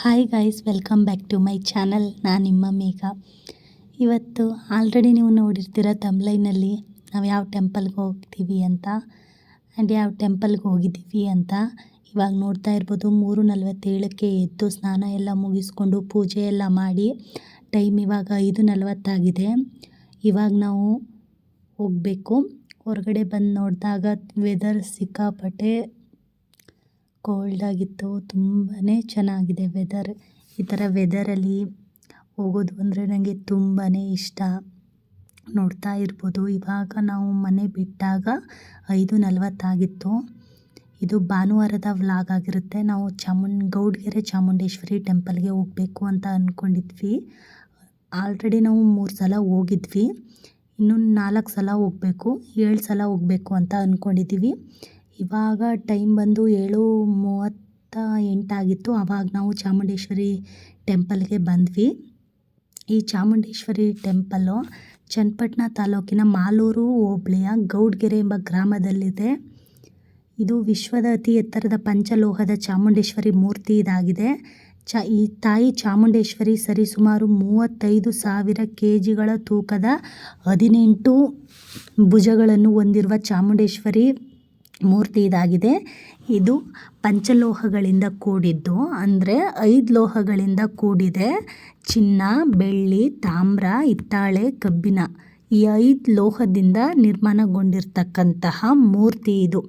Hi guys welcome back to my channel ನಾನು ನಿಮ್ಮ ಮೇಘ. ಇವತ್ತು ಆಲ್ರೆಡಿ ನೀವು ನೋಡಿರ್ತೀರ ತಮ್ಲೈನಲ್ಲಿ ನಾವು ಯಾವ ಟೆಂಪಲ್ಗೆ ಹೋಗ್ತೀವಿ ಅಂತ ಆ್ಯಂಡ್ ಯಾವ ಟೆಂಪಲ್ಗೆ ಹೋಗಿದ್ದೀವಿ ಅಂತ. ಇವಾಗ ನೋಡ್ತಾ ಇರ್ಬೋದು ಮೂರು ನಲವತ್ತೇಳಕ್ಕೆ ಎದ್ದು ಸ್ನಾನ ಎಲ್ಲ ಮುಗಿಸ್ಕೊಂಡು ಪೂಜೆ ಎಲ್ಲ ಮಾಡಿ ಟೈಮ್ ಇವಾಗ ಐದು ನಲವತ್ತಾಗಿದೆ. ಇವಾಗ ನಾವು ಹೋಗಬೇಕು. ಹೊರಗಡೆ ಬಂದು ನೋಡಿದಾಗ ವೆದರ್ ಸಿಕ್ಕಾಪಟ್ಟೆ ಕೋಲ್ಡ್ ಆಗಿತ್ತು ತುಂಬಾ ಚೆನ್ನಾಗಿದೆ ವೆದರ್ ಈ ಥರ ವೆದರಲ್ಲಿ ಹೋಗೋದು ಅಂದರೆ ನನಗೆ ತುಂಬಾ ಇಷ್ಟ. ನೋಡ್ತಾ ಇರ್ಬೋದು. ಇವಾಗ ನಾವು ಮನೆ ಬಿಟ್ಟಾಗ ಐದು ನಲ್ವತ್ತಾಗಿತ್ತು ಇದು ಭಾನುವಾರದ ವ್ಲಾಗ್ ಆಗಿರುತ್ತೆ. ನಾವು ಚಾಮುಂಡ್ ಗೌಡ್ಗೆರೆ ಚಾಮುಂಡೇಶ್ವರಿ ಟೆಂಪಲ್ಗೆ ಹೋಗಬೇಕು ಅಂತ ಅಂದ್ಕೊಂಡಿದ್ವಿ ಆಲ್ರೆಡಿ ನಾವು ಮೂರು ಸಲ ಹೋಗಿದ್ವಿ. ಇನ್ನೂ ನಾಲ್ಕು ಸಲ ಹೋಗಬೇಕು, ಏಳು ಸಲ ಹೋಗಬೇಕು ಅಂತ ಅಂದ್ಕೊಂಡಿದ್ದೀವಿ ಇವಾಗ ಟೈಮ್ ಬಂದು ಏಳು ಮೂವತ್ತ ಎಂಟಾಗಿತ್ತು. ಆವಾಗ ನಾವು ಚಾಮುಂಡೇಶ್ವರಿ ಟೆಂಪಲ್ಗೆ ಬಂದ್ವಿ. ಈ ಚಾಮುಂಡೇಶ್ವರಿ ಟೆಂಪಲ್ಲು ಚನ್ನಪಟ್ಟಣ ತಾಲೂಕಿನ ಮಾಲೂರು, ಹೋಬಳಿಯ ಗೌಡ್ಗೆರೆ ಎಂಬ ಗ್ರಾಮದಲ್ಲಿದೆ. ಇದು ವಿಶ್ವದ ಅತಿ ಎತ್ತರದ ಪಂಚಲೋಹದ ಚಾಮುಂಡೇಶ್ವರಿ ಮೂರ್ತಿ ಇದಾಗಿದೆ. ಚ, ಈ ತಾಯಿ ಚಾಮುಂಡೇಶ್ವರಿ ಸರಿಸುಮಾರು ಮೂವತ್ತೈದು ಸಾವಿರ ಕೆ ಜಿಗಳ ತೂಕದ ಹದಿನೆಂಟು ಭುಜಗಳನ್ನು ಹೊಂದಿರುವ ಚಾಮುಂಡೇಶ್ವರಿ ಮೂರ್ತಿ ಇದಾಗಿದೆ ಇದು ಪಂಚಲೋಹಗಳಿಂದ ಕೂಡಿದ್ದು, ಅಂದರೆ ಐದು ಲೋಹಗಳಿಂದ ಕೂಡಿದೆ. ಚಿನ್ನ, ಬೆಳ್ಳಿ, ತಾಮ್ರ, ಹಿತ್ತಾಳೆ, ಕಬ್ಬಿಣ ಈ ಐದು ಲೋಹದಿಂದ ನಿರ್ಮಾಣಗೊಂಡಿರ್ತಕ್ಕಂತಹ ಮೂರ್ತಿ ಇದು.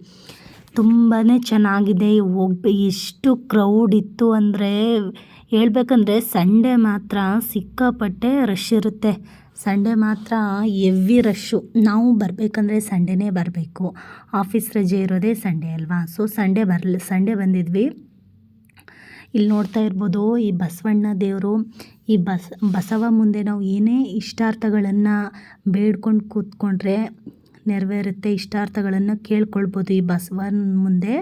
ತುಂಬಾ ಚೆನ್ನಾಗಿದೆ. ಹೋಗ್ಬೆ ಎಷ್ಟು ಕ್ರೌಡ್ ಇತ್ತು ಅಂದರೆ ಹೇಳ್ಬೇಕಂದ್ರೆ ಸಂಡೇ ಮಾತ್ರ ಸಿಕ್ಕಾಪಟ್ಟೆ ರಶ್ ಇರುತ್ತೆ. ಸಂಡೇ ಮಾತ್ರ ಎವ್ವಿ ರಶ್ಶು ನಾವು ಬರಬೇಕಂದ್ರೆ ಸಂಡೇನೇ ಬರಬೇಕು. ಆಫೀಸ್ ರಜೆ ಇರೋದೇ ಸಂಡೇ ಅಲ್ವಾ? ಸೊ ಸಂಡೇ ಬರಲಿ, ಸಂಡೇ ಬಂದಿದ್ವಿ. ಇಲ್ಲಿ ನೋಡ್ತಾ ಇರ್ಬೋದು ಈ ಬಸವಣ್ಣ ದೇವರು, ಈ ಬಸ್, ಬಸವ ಮುಂದೆ ನಾವು ಏನೇ ಇಷ್ಟಾರ್ಥಗಳನ್ನು ಬೇಡ್ಕೊಂಡು ಕೂತ್ಕೊಂಡ್ರೆ ನೆರವೇರುತ್ತೆ. ಇಷ್ಟಾರ್ಥಗಳನ್ನು ಕೇಳ್ಕೊಳ್ಬೋದು ಈ ಬಸವನ ಮುಂದೆ,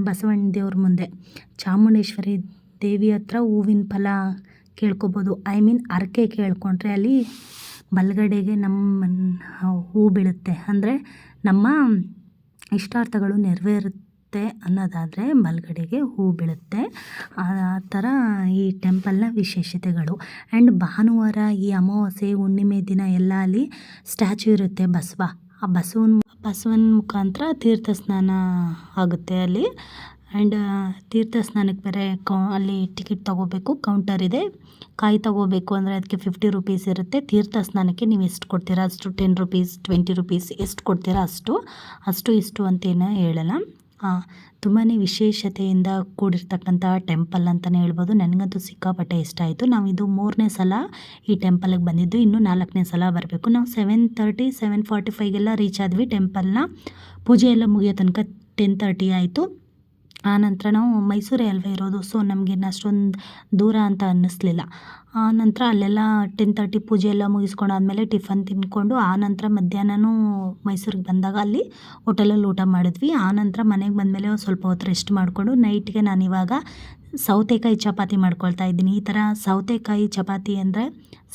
ಬಸವಣ್ಣ ದೇವ್ರ ಮುಂದೆ. ಚಾಮುಂಡೇಶ್ವರಿ ದೇವಿ ಹತ್ರ ಹೂವಿನ ಫಲ ಕೇಳ್ಕೊಬೋದು. ಐ ಮೀನ್ ಹರಕೆ ಕೇಳ್ಕೊಂಡ್ರೆ ಅಲ್ಲಿ ಬಲಗಡೆಗೆ ನಮ್ಮ ಹೂ ಬೀಳುತ್ತೆ. ಅಂದರೆ ನಮ್ಮ ಇಷ್ಟಾರ್ಥಗಳು ನೆರವೇರುತ್ತೆ ಅನ್ನೋದಾದರೆ ಬಲಗಡೆಗೆ ಹೂ ಬೀಳುತ್ತೆ. ಆ ಥರ ಈ ಟೆಂಪಲ್ನ ವಿಶೇಷತೆಗಳು. ಆ್ಯಂಡ್ ಭಾನುವಾರ ಈ ಅಮಾವಾಸ್ಯೆ, ಹುಣ್ಣಿಮೆ ದಿನ ಎಲ್ಲ ಅಲ್ಲಿ ಸ್ಟ್ಯಾಚು ಇರುತ್ತೆ ಬಸವ. ಆ ಬಸವನ ಬಸವನ ಮುಖಾಂತರ ತೀರ್ಥ ಸ್ನಾನ ಆಗುತ್ತೆ ಅಲ್ಲಿ. ಆ್ಯಂಡ್ ತೀರ್ಥ ಸ್ನಾನಕ್ಕೆ ಬೇರೆ ಕೌ, ಅಲ್ಲಿ ಟಿಕೆಟ್ ತೊಗೋಬೇಕು ಕೌಂಟರ್ ಇದೆ. ಕಾಯಿ ತೊಗೋಬೇಕು ಅಂದರೆ ಅದಕ್ಕೆ ಫಿಫ್ಟಿ ರುಪೀಸ್ ಇರುತ್ತೆ. ತೀರ್ಥ ಸ್ನಾನಕ್ಕೆ ನೀವು ಎಷ್ಟು ಕೊಡ್ತೀರಾ? ಅಷ್ಟು ಟೆನ್ ರುಪೀಸ್ ಟ್ವೆಂಟಿ ರುಪೀಸ್ ಎಷ್ಟು ಕೊಡ್ತೀರಾ? ಅಷ್ಟು. ಅಷ್ಟು, ಇಷ್ಟು ಅಂತೇನು ಹೇಳಲ್ಲ ತುಂಬಾ ವಿಶೇಷತೆಯಿಂದ ಕೂಡಿರ್ತಕ್ಕಂಥ ಟೆಂಪಲ್ ಅಂತಲೇ ಹೇಳ್ಬೋದು. ನನಗಂತೂ ಸಿಕ್ಕಾಪಟ್ಟೆ ಇಷ್ಟ ಆಯಿತು. ನಾವು ಇದು ಮೂರನೇ ಸಲ ಈ ಟೆಂಪಲ್ಗೆ ಬಂದಿದ್ದು. ಇನ್ನೂ ನಾಲ್ಕನೇ ಸಲ ಬರಬೇಕು. ನಾವು ಸೆವೆನ್ ತರ್ಟಿ ಸೆವೆನ್ ಫಾರ್ಟಿ ಫೈಗೆಲ್ಲ ರೀಚ್ ಆದ್ವಿ ಟೆಂಪಲ್ನ ಪೂಜೆ ಎಲ್ಲ ಮುಗಿಯೋ ತನಕ ಟೆನ್ ತರ್ಟಿ ಆಯಿತು. ಆನಂತರ ನಾವು ಮೈಸೂರೇ ಅಲ್ವಾ ಇರೋದು ಸೊ ನಮಗೇನು ಅಷ್ಟೊಂದು ದೂರ ಅಂತ ಅನ್ನಿಸ್ಲಿಲ್ಲ. ಆನಂತರ ಅಲ್ಲೆಲ್ಲ ಟೆನ್ ತರ್ಟಿ ಪೂಜೆ ಎಲ್ಲ ಮುಗಿಸ್ಕೊಂಡಾದ್ಮೇಲೆ ಟಿಫನ್ ತಿಂದ್ಕೊಂಡು ಆನಂತರ ಮಧ್ಯಾಹ್ನನೂ ಮೈಸೂರಿಗೆ ಬಂದಾಗ ಅಲ್ಲಿ ಹೋಟೆಲಲ್ಲಿ ಊಟ ಮಾಡಿದ್ವಿ. ಆನಂತರ ಮನೆಗೆ ಬಂದಮೇಲೆ ಸ್ವಲ್ಪ ಹೊತ್ತು ರೆಸ್ಟ್ ಮಾಡಿಕೊಂಡು ನೈಟ್ಗೆ ನಾನಿವಾಗ ಸೌತೆಕಾಯಿ ಚಪಾತಿ ಮಾಡ್ಕೊಳ್ತಾ ಇದ್ದೀನಿ. ಈ ಥರ ಸೌತೆಕಾಯಿ ಚಪಾತಿ ಅಂದರೆ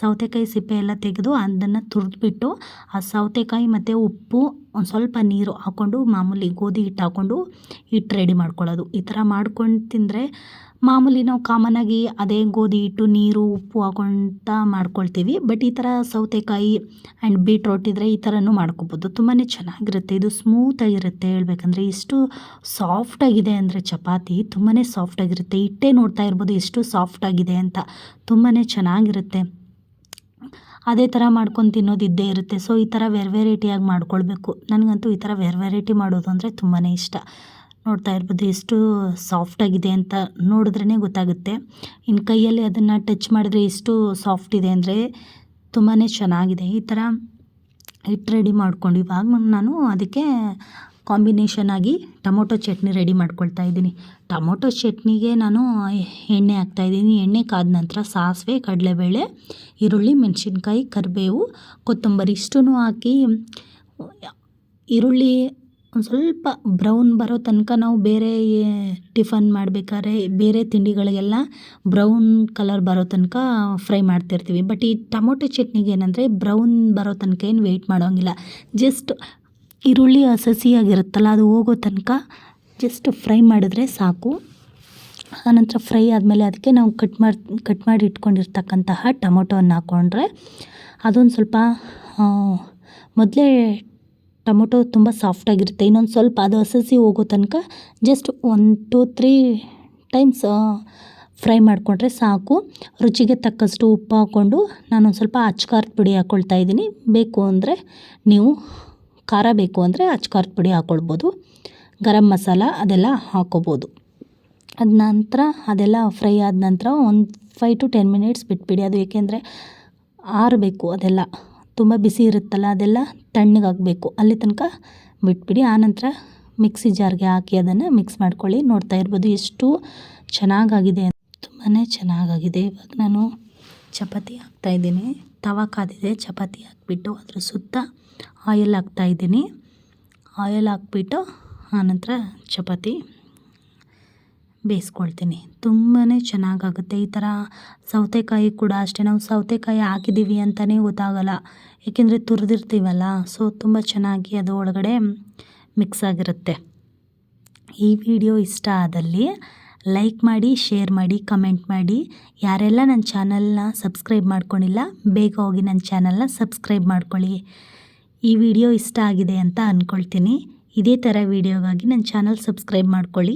ಸೌತೆಕಾಯಿ ಸಿಪ್ಪೆ ಎಲ್ಲ ತೆಗೆದು ಅದನ್ನು ತುರಿದ್ಬಿಟ್ಟು ಆ ಸೌತೆಕಾಯಿ ಮತ್ತು ಉಪ್ಪು ಒಂದು ಸ್ವಲ್ಪ ನೀರು ಹಾಕ್ಕೊಂಡು ಮಾಮೂಲಿ ಗೋಧಿ ಹಿಟ್ಟು ಹಾಕ್ಕೊಂಡು ಹಿಟ್ಟು ರೆಡಿ ಮಾಡ್ಕೊಳ್ಳೋದು. ಈ ಥರ ಮಾಡ್ಕೊಂಡು ತಿಂದರೆ ಮಾಮೂಲಿ ನಾವು ಕಾಮನಾಗಿ ಅದೇ ಗೋಧಿ ಹಿಟ್ಟು, ನೀರು, ಉಪ್ಪು ಹಾಕೊಂತ ಮಾಡ್ಕೊಳ್ತೀವಿ. ಬಟ್ ಈ ಥರ ಸೌತೆಕಾಯಿ ಆ್ಯಂಡ್ ಬೀಟ್ರೋಟ್ ಇದ್ದರೆ ಈ ಥರನೂ ಮಾಡ್ಕೊಬೋದು. ತುಂಬಾ ಚೆನ್ನಾಗಿರುತ್ತೆ. ಇದು ಸ್ಮೂತಾಗಿರುತ್ತೆ ಹೇಳ್ಬೇಕಂದ್ರೆ. ಎಷ್ಟು ಸಾಫ್ಟಾಗಿದೆ ಅಂದರೆ ಚಪಾತಿ ತುಂಬಾ ಸಾಫ್ಟಾಗಿರುತ್ತೆ ಹಿಟ್ಟೇ ನೋಡ್ತಾ ಇರ್ಬೋದು ಎಷ್ಟು ಸಾಫ್ಟಾಗಿದೆ ಅಂತ. ತುಂಬಾ ಚೆನ್ನಾಗಿರುತ್ತೆ. ಅದೇ ಥರ ಮಾಡ್ಕೊಂಡು ತಿನ್ನೋದು ಇದ್ದೇ ಇರುತ್ತೆ. ಸೊ ಈ ಥರ ವೆರ್ ವೆರೈಟಿಯಾಗಿ ಮಾಡ್ಕೊಳ್ಬೇಕು. ನನಗಂತೂ ಈ ಥರ ವೆರ್ ವೆರೈಟಿ ಮಾಡೋದು ಅಂದರೆ ತುಂಬಾ ಇಷ್ಟ. ನೋಡ್ತಾ ಇರ್ಬೋದು ಎಷ್ಟು ಸಾಫ್ಟಾಗಿದೆ ಅಂತ ನೋಡಿದ್ರೇ ಗೊತ್ತಾಗುತ್ತೆ. ಇನ್ನು ಕೈಯಲ್ಲಿ ಅದನ್ನು ಟಚ್ ಮಾಡಿದ್ರೆ ಎಷ್ಟು ಸಾಫ್ಟ್ ಇದೆ ಅಂದರೆ ತುಂಬಾ ಚೆನ್ನಾಗಿದೆ. ಈ ಥರ ಹಿಟ್ಟು ರೆಡಿ ಮಾಡ್ಕೊಂಡು ಇವಾಗ ನಾನು ಅದಕ್ಕೆ ಕಾಂಬಿನೇಷನ್ ಆಗಿ ಟೊಮೊಟೊ ಚಟ್ನಿ ರೆಡಿ ಮಾಡ್ಕೊಳ್ತಾ ಇದ್ದೀನಿ. ಟೊಮೊಟೊ ಚಟ್ನಿಗೆ ನಾನು ಎಣ್ಣೆ ಹಾಕ್ತಾಯಿದ್ದೀನಿ ಎಣ್ಣೆ ಕಾದ ನಂತರ ಸಾಸಿವೆ, ಕಡಲೆಬೇಳೆ, ಈರುಳ್ಳಿ, ಮೆಣಸಿನ್ಕಾಯಿ, ಕರಿಬೇವು, ಕೊತ್ತಂಬರಿ ಇಷ್ಟೂ ಹಾಕಿ, ಈರುಳ್ಳಿ ಒಂದು ಸ್ವಲ್ಪ ಬ್ರೌನ್ ಬರೋ ತನಕ ನಾವು ಬೇರೆ ಟಿಫನ್ ಮಾಡಬೇಕಾದ್ರೆ ಬೇರೆ ತಿಂಡಿಗಳಿಗೆಲ್ಲ ಬ್ರೌನ್ ಕಲರ್ ಬರೋ ತನಕ ಫ್ರೈ ಮಾಡ್ತಿರ್ತೀವಿ. ಬಟ್ ಈ ಟೊಮೊಟೊ ಚಟ್ನಿಗೆ ಏನಂದರೆ ಬ್ರೌನ್ ಬರೋ ತನಕ ಏನು ವೆಯ್ಟ್ ಮಾಡೋಂಗಿಲ್ಲ. ಜಸ್ಟ್ ಈರುಳ್ಳಿ ಹಸಸಿಯಾಗಿರುತ್ತಲ್ಲ ಅದು ಹೋಗೋ ತನಕ ಜಸ್ಟ್ ಫ್ರೈ ಮಾಡಿದ್ರೆ ಸಾಕು. ಆನಂತರ ಫ್ರೈ ಆದಮೇಲೆ ಅದಕ್ಕೆ ನಾವು ಕಟ್ ಮಾಡಿ ಕಟ್ ಮಾಡಿ ಇಟ್ಕೊಂಡಿರ್ತಕ್ಕಂತಹ ಟೊಮೊಟೊವನ್ನು ಹಾಕ್ಕೊಂಡ್ರೆ ಅದೊಂದು ಸ್ವಲ್ಪ ಮೊದಲೇ ಟೊಮೊಟೊ ತುಂಬ ಸಾಫ್ಟಾಗಿರುತ್ತೆ ಇನ್ನೊಂದು ಸ್ವಲ್ಪ ಅದು ಹಸಸಿ ಹೋಗೋ ತನಕ just one two three times fry ಮಾಡಿಕೊಂಡ್ರೆ ಸಾಕು. ರುಚಿಗೆ ತಕ್ಕಷ್ಟು ಉಪ್ಪು ಹಾಕ್ಕೊಂಡು ನಾನೊಂದು ಸ್ವಲ್ಪ ಅಚ್ಕಾರದ ಪುಡಿ ಹಾಕ್ಕೊಳ್ತಾ ಇದ್ದೀನಿ. ಬೇಕು ಅಂದರೆ ನೀವು ಖಾರ ಬೇಕು ಅಂದರೆ ಅಚ್ಕಾರದ ಪುಡಿ ಹಾಕ್ಕೊಳ್ಬೋದು ಗರಂ ಮಸಾಲ ಅದೆಲ್ಲ ಹಾಕ್ಕೋಬೋದು ಅದ ನಂತರ ಅದೆಲ್ಲ ಫ್ರೈ ಆದ ನಂತರ ಒಂದು ಫೈವ್ ಟು ಟೆನ್ ಮಿನಿಟ್ಸ್ ಬಿಟ್ಬಿಡಿ. ಅದು ಏಕೆಂದರೆ ಆರಬೇಕು ಅದೆಲ್ಲ. ತುಂಬ ಬಿಸಿ ಇರುತ್ತಲ್ಲ, ಅದೆಲ್ಲ ತಣ್ಣಗಾಗಬೇಕು ಅಲ್ಲಿ ತನಕ ಬಿಟ್ಬಿಡಿ. ಆನಂತರ ಮಿಕ್ಸಿ ಜಾರ್ಗೆ ಹಾಕಿ ಅದನ್ನು ಮಿಕ್ಸ್ ಮಾಡ್ಕೊಳ್ಳಿ. ನೋಡ್ತಾ ಇರ್ಬೋದು ಎಷ್ಟು ಚೆನ್ನಾಗಾಗಿದೆ ತುಂಬಾ ಚೆನ್ನಾಗಾಗಿದೆ. ಇವಾಗ ನಾನು ಚಪಾತಿ ಹಾಕ್ತಾಯಿದ್ದೀನಿ ತವ ಕಾದಿದೆ. ಚಪಾತಿ ಹಾಕ್ಬಿಟ್ಟು ಅದ್ರ ಸುತ್ತ ಆಯಿಲ್ ಹಾಕ್ತಾಯಿದ್ದೀನಿ ಆಯಿಲ್ ಹಾಕ್ಬಿಟ್ಟು ಆನಂತರ ಚಪಾತಿ ಬೇಯಿಸ್ಕೊಳ್ತೀನಿ. ತುಂಬಾ ಚೆನ್ನಾಗಾಗುತ್ತೆ. ಈ ಥರ ಸೌತೆಕಾಯಿ ಕೂಡ ಅಷ್ಟೇ. ನಾವು ಸೌತೆಕಾಯಿ ಹಾಕಿದ್ದೀವಿ ಅಂತಲೇ ಗೊತ್ತಾಗಲ್ಲ. ಏಕೆಂದರೆ ತುರಿದಿರ್ತೀವಲ್ಲ, ಸೊ ತುಂಬ ಚೆನ್ನಾಗಿ ಅದು ಒಳಗಡೆ ಮಿಕ್ಸ್ ಆಗಿರುತ್ತೆ. ಈ ವಿಡಿಯೋ ಇಷ್ಟ ಆದಲ್ಲಿ ಲೈಕ್ ಮಾಡಿ, ಶೇರ್ ಮಾಡಿ, ಕಮೆಂಟ್ ಮಾಡಿ. ಯಾರೆಲ್ಲ ನನ್ನ ಚಾನಲ್ನ ಸಬ್ಸ್ಕ್ರೈಬ್ ಮಾಡ್ಕೊಂಡಿಲ್ಲ, ಬೇಗ ಹೋಗಿ ನನ್ನ ಚಾನಲ್ನ ಸಬ್ಸ್ಕ್ರೈಬ್ ಮಾಡ್ಕೊಳ್ಳಿ. ಈ ವಿಡಿಯೋ ಇಷ್ಟ ಆಗಿದೆ ಅಂತ ಅಂದ್ಕೊಳ್ತೀನಿ ಇದೇ ಥರ ವಿಡಿಯೋಗಾಗಿ ನನ್ನ ಚಾನಲ್ ಸಬ್ಸ್ಕ್ರೈಬ್ ಮಾಡ್ಕೊಳ್ಳಿ.